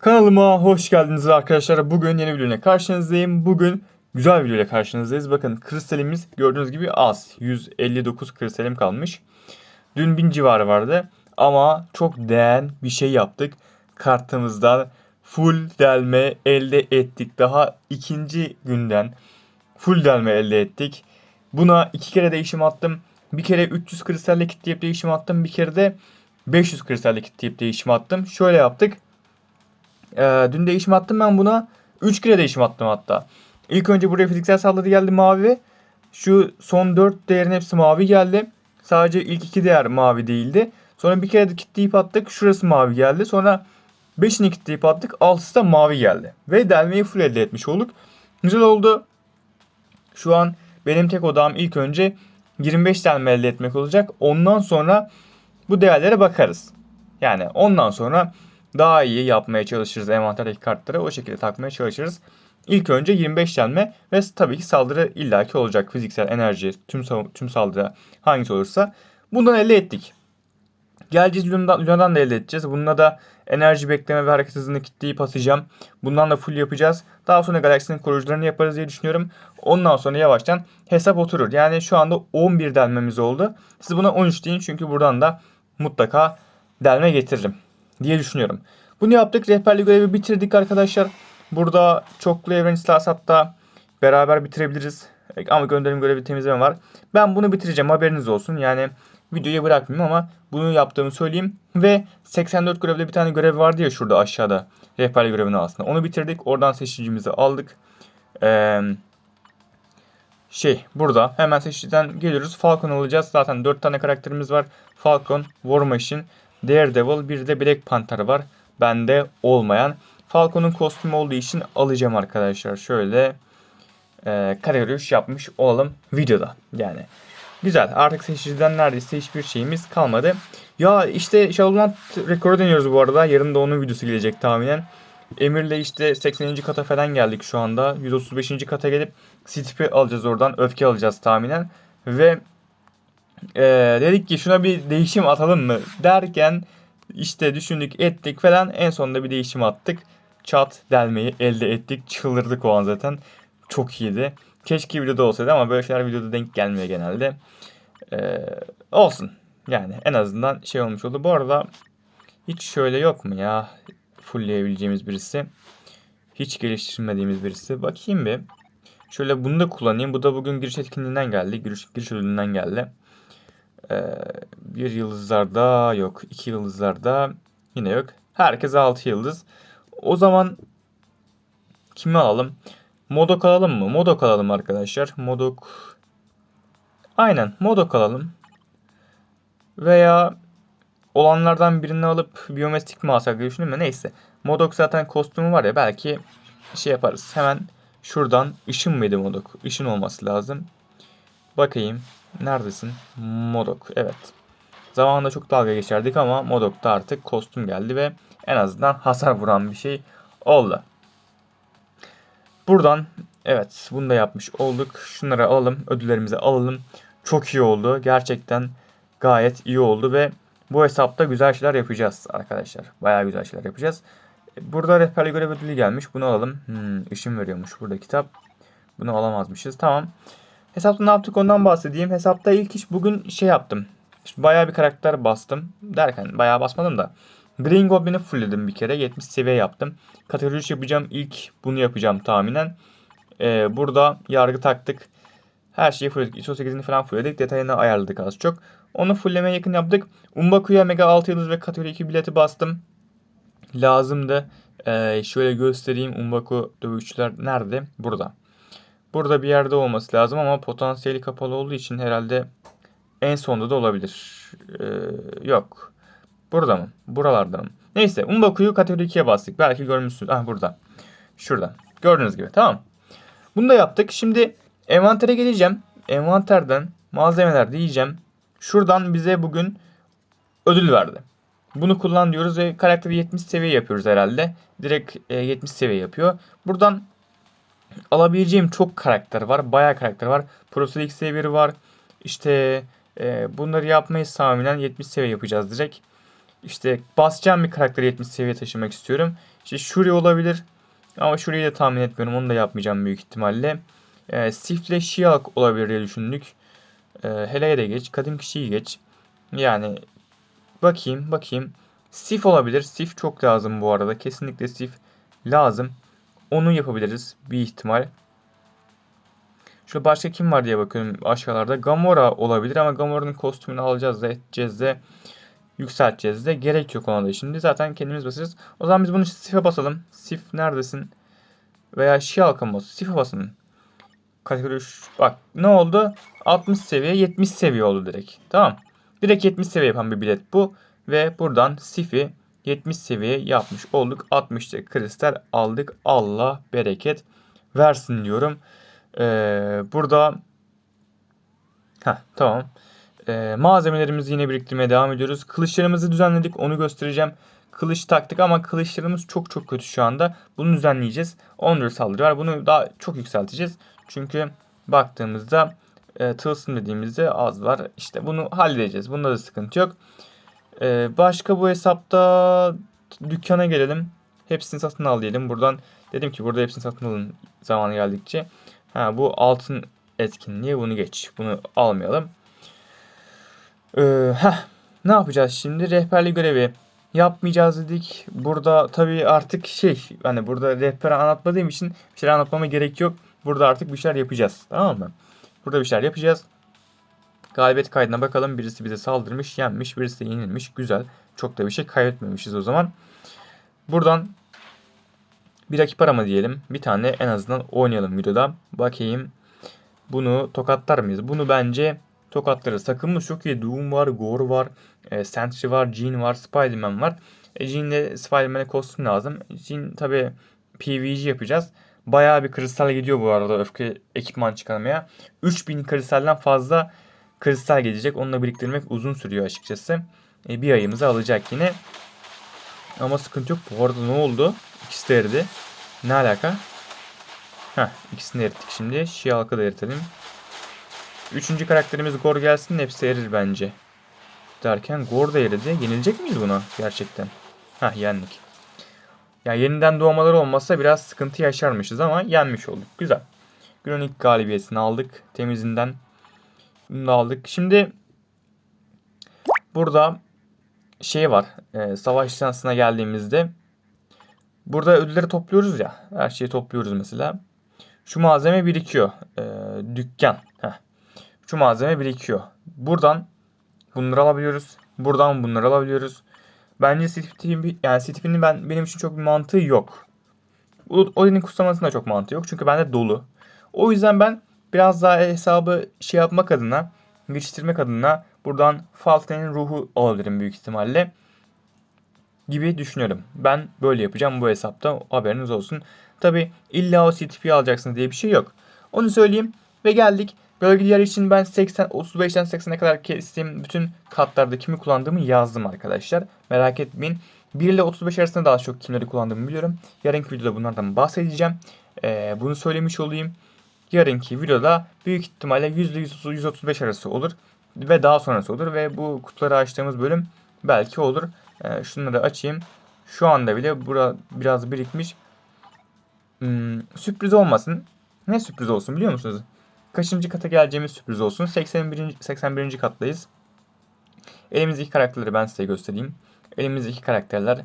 Kanalıma hoş geldiniz arkadaşlar. Bugün yeni videoyla karşınızdayım. Bugün güzel bir videoyla karşınızdayız. Bakın kristalimiz gördüğünüz gibi az. 159 kristalim kalmış. Dün 1000 civarı vardı. Ama çok değen bir şey yaptık. Kartımızdan full delme elde ettik. Daha ikinci günden full delme elde ettik. Buna iki kere değişim attım. Bir kere 300 kristalle kitleyip değişim attım. Bir kere de 500 kristalle kitleyip değişim attım. Şöyle yaptık. Ee, dün değişim attım ben buna. 3 kere değişim attım hatta. İlk önce buraya fiziksel saldırı geldi mavi. Şu son 4 değerin hepsi mavi geldi. Sadece ilk 2 değer mavi değildi. Sonra bir kere de kitleyip attık. Şurası mavi geldi. Sonra 5'ini kitleyip attık. 6'sı da mavi geldi. Ve delmeyi full elde etmiş olduk. Güzel oldu. Şu an benim tek odam ilk önce 25 delme elde etmek olacak. Ondan sonra bu değerlere bakarız. Yani ondan sonra daha iyi yapmaya çalışırız envanterdeki kartları. O şekilde takmaya çalışırız. İlk önce 25 delme ve tabii ki saldırı illaki olacak. Fiziksel enerji, tüm, tüm saldırı hangisi olursa. Bundan elde ettik. Geleceğiz Luna'dan, Luna'dan da elde edeceğiz. Bununla da enerji bekleme ve hareket hızını kitleyip atacağım. Bundan da full yapacağız. Daha sonra galaksinin koruyucularını yaparız diye düşünüyorum. Ondan sonra yavaştan hesap oturur. Yani şu anda 11 delmemiz oldu. Siz buna 13 deyin çünkü buradan da mutlaka delme getiririm diye düşünüyorum. Bunu yaptık. Rehberli görevi bitirdik arkadaşlar. Burada çoklu evren istilası hatta beraber bitirebiliriz. Ama gönderim görevi temizleme var. Ben bunu bitireceğim haberiniz olsun. Yani videoyu bırakmayayım ama bunu yaptığımı söyleyeyim. Ve 84 görevde bir tane görev vardı ya şurada aşağıda. Rehberli görevini aslında. Onu bitirdik. Oradan seçicimizi aldık. Eee şey burada hemen seçiciden geliyoruz. Falcon alacağız. Zaten 4 tane karakterimiz var. Falcon, War Machine, Daredevil bir de Black Panther var. Bende olmayan. Falcon'un kostümü olduğu için alacağım arkadaşlar. Şöyle e, kare yürüyüş yapmış olalım videoda. Yani güzel. Artık seçiciden neredeyse hiçbir şeyimiz kalmadı. Ya işte Shadowland rekoru deniyoruz bu arada. Yarın da onun videosu gelecek tahminen. Emir'le işte 80. kata falan geldik şu anda. 135. kata gelip Stip'i alacağız oradan. Öfke alacağız tahminen. Ve e, dedik ki şuna bir değişim atalım mı derken işte düşündük ettik falan. En sonunda bir değişim attık. Çat delmeyi elde ettik. Çıldırdık o an zaten. Çok iyiydi. Keşke videoda olsaydı ama böyle şeyler videoda denk gelmiyor genelde. E, olsun. Yani en azından şey olmuş oldu. Bu arada hiç şöyle yok mu ya? Fullleyebileceğimiz birisi. Hiç geliştirmediğimiz birisi. Bakayım bir. Şöyle bunu da kullanayım. Bu da bugün giriş etkinliğinden geldi. Giriş, giriş ödülünden geldi. Ee, bir yıldızlarda yok. iki yıldızlarda yine yok. Herkes 6 yıldız. O zaman kimi alalım? Modok alalım mı? Modok alalım arkadaşlar. Modok. Aynen Modok alalım. Veya olanlardan birini alıp biyomestik mi alsak diye düşündüm neyse. Modok zaten kostümü var ya belki şey yaparız. Hemen şuradan ışın mıydı Modok? Işın olması lazım. Bakayım. Neredesin? Modok. Evet. Zamanında çok dalga geçerdik ama Modok'ta artık kostüm geldi ve en azından hasar vuran bir şey oldu. Buradan evet bunu da yapmış olduk. Şunları alalım. Ödüllerimizi alalım. Çok iyi oldu. Gerçekten gayet iyi oldu ve bu hesapta güzel şeyler yapacağız arkadaşlar. Bayağı güzel şeyler yapacağız. Burada rehberli görev ödülü gelmiş. Bunu alalım. Hmm, ışın veriyormuş burada kitap. Bunu alamazmışız. Tamam. Hesapta ne yaptık ondan bahsedeyim. Hesapta ilk iş bugün şey yaptım. İşte bayağı bir karakter bastım. Derken bayağı basmadım da. Green Goblin'i fullledim bir kere. 70 seviye yaptım. Kategori 3 yapacağım. İlk bunu yapacağım tahminen. Ee, burada yargı taktık. Her şeyi fullledik. ISO 8'ini falan fullledik. Detayını ayarladık az çok. Onu fulllemeye yakın yaptık. Umbaku'ya Mega 6 yıldız ve kategori 2 bileti bastım. Lazımdı. Ee, şöyle göstereyim. Umbaku dövüşçüler nerede? Burada. Burada bir yerde olması lazım ama potansiyeli kapalı olduğu için herhalde en sonda da olabilir. Ee, yok. Burada mı? Buralarda mı? Neyse Umbaku'yu kategori 2'ye bastık. Belki görmüşsünüz. Ah burada. Şurada. Gördüğünüz gibi. Tamam. Bunu da yaptık. Şimdi envantere geleceğim. Envanterden malzemeler diyeceğim. Şuradan bize bugün ödül verdi. Bunu kullan diyoruz ve karakteri 70 seviye yapıyoruz herhalde. Direkt e, 70 seviye yapıyor. Buradan alabileceğim çok karakter var. Bayağı karakter var. Profesör X seviyeri var. İşte e, bunları yapmayı tahminen 70 seviye yapacağız direkt. işte basacağım bir karakteri 70 seviye taşımak istiyorum. İşte Shuri olabilir. Ama Shuri'yi de tahmin etmiyorum. Onu da yapmayacağım büyük ihtimalle. E, Sif'le She-Hulk olabilir diye düşündük. E, Hela'ya da geç. Kadın kişiyi geç. Yani bakayım bakayım. Sif olabilir. Sif çok lazım bu arada. Kesinlikle Sif lazım. Onu yapabiliriz bir ihtimal. Şurada başka kim var diye bakıyorum aşağılarda. Gamora olabilir ama Gamora'nın kostümünü alacağız da edeceğiz de yükselteceğiz de gerek yok ona da şimdi. Zaten kendimiz basacağız. O zaman biz bunu Sif'e basalım. Sif neredesin? Veya Şi halka bas. Sif'e basın. Kategori üç- Bak ne oldu? 60 seviye 70 seviye oldu direkt. Tamam. Direkt 70 seviye yapan bir bilet bu. Ve buradan Sif'i 70 seviye yapmış olduk. 60'ta kristal aldık. Allah bereket versin diyorum. Ee, burada Heh, tamam. Ee, malzemelerimizi yine biriktirmeye devam ediyoruz. Kılıçlarımızı düzenledik. Onu göstereceğim. Kılıç taktık ama kılıçlarımız çok çok kötü şu anda. Bunu düzenleyeceğiz. 14 saldırı var. Bunu daha çok yükselteceğiz. Çünkü baktığımızda e, tılsım dediğimizde az var. İşte bunu halledeceğiz. Bunda da sıkıntı yok. Ee, başka bu hesapta dükkana gelelim. Hepsini satın al diyelim. Buradan dedim ki burada hepsini satın alın zamanı geldikçe. Ha, bu altın etkinliği bunu geç. Bunu almayalım. Ee, heh, ne yapacağız şimdi? Rehberlik görevi yapmayacağız dedik. Burada tabii artık şey hani burada rehber anlatmadığım için bir şeyler anlatmama gerek yok. Burada artık bir şeyler yapacağız. Tamam mı? Burada bir şeyler yapacağız. Galibiyet kaydına bakalım. Birisi bize saldırmış, yenmiş. Birisi de yenilmiş. Güzel. Çok da bir şey kaybetmemişiz o zaman. Buradan bir rakip arama diyelim. Bir tane en azından oynayalım videoda. Bakayım. Bunu tokatlar mıyız? Bunu bence tokatlarız. Takımımız çok iyi. Doom var, Gore var, e, Sentry var, Jean var, Spider-Man var. E, Jean'le Spider-Man'e kostüm lazım. Jean tabi PvG yapacağız. Bayağı bir kristal gidiyor bu arada öfke ekipman çıkarmaya. 3000 kristalden fazla kristal gelecek. Onunla biriktirmek uzun sürüyor açıkçası. E, bir ayımızı alacak yine. Ama sıkıntı yok. Bu arada ne oldu? İkisi de eridi. Ne alaka? Heh, ikisini erittik şimdi. Şia halkı da eritelim. Üçüncü karakterimiz Gor gelsin hepsi erir bence. Derken Gor da eridi. Yenilecek miyiz buna gerçekten? Heh yendik. Ya yeniden doğmaları olmasa biraz sıkıntı yaşarmışız ama yenmiş olduk. Güzel. Günün ilk galibiyetini aldık. Temizinden. Aldık. Şimdi burada şey var. E, savaş şansına geldiğimizde burada ödülleri topluyoruz ya. Her şeyi topluyoruz mesela. Şu malzeme birikiyor. E, dükkan. Heh. Şu malzeme birikiyor. Buradan bunları alabiliyoruz. Buradan bunları alabiliyoruz. Bence Steep'in yani Steep'in ben benim için çok bir mantığı yok. Odin'in kutsamasında çok mantığı yok. Çünkü bende dolu. O yüzden ben biraz daha hesabı şey yapmak adına, geçiştirmek adına buradan Falten'in ruhu alabilirim büyük ihtimalle. Gibi düşünüyorum. Ben böyle yapacağım bu hesapta. Haberiniz olsun. Tabi illa o CTP alacaksınız diye bir şey yok. Onu söyleyeyim ve geldik. Bölgeler için ben 80 35'ten 80'e kadar kestiğim bütün katlarda kimi kullandığımı yazdım arkadaşlar. Merak etmeyin. 1 ile 35 arasında daha çok kimleri kullandığımı biliyorum. Yarınki videoda bunlardan bahsedeceğim. Ee, bunu söylemiş olayım. Yarınki videoda büyük ihtimalle %135 arası olur. Ve daha sonrası olur. Ve bu kutuları açtığımız bölüm belki olur. Ee, şunları açayım. Şu anda bile bura biraz birikmiş. Hmm, sürpriz olmasın. Ne sürpriz olsun biliyor musunuz? Kaçıncı kata geleceğimiz sürpriz olsun. 81. 81. kattayız. Elimizdeki karakterleri ben size göstereyim. Elimizdeki karakterler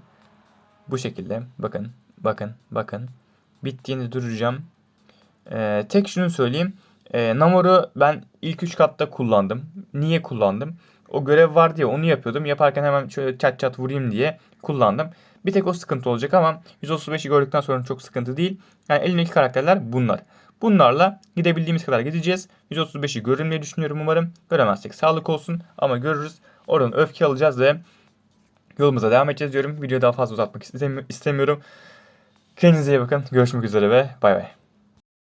bu şekilde. Bakın, bakın, bakın. Bittiğinde duracağım. Ee, tek şunu söyleyeyim. Ee, Namor'u ben ilk 3 katta kullandım. Niye kullandım? O görev var diye onu yapıyordum. Yaparken hemen şöyle çat çat vurayım diye kullandım. Bir tek o sıkıntı olacak ama 135'i gördükten sonra çok sıkıntı değil. Yani elimdeki karakterler bunlar. Bunlarla gidebildiğimiz kadar gideceğiz. 135'i görürüm diye düşünüyorum umarım. Göremezsek sağlık olsun ama görürüz. Oradan öfke alacağız ve yolumuza devam edeceğiz diyorum. Videoyu daha fazla uzatmak istemiyorum. Kendinize iyi bakın. Görüşmek üzere ve bay bay.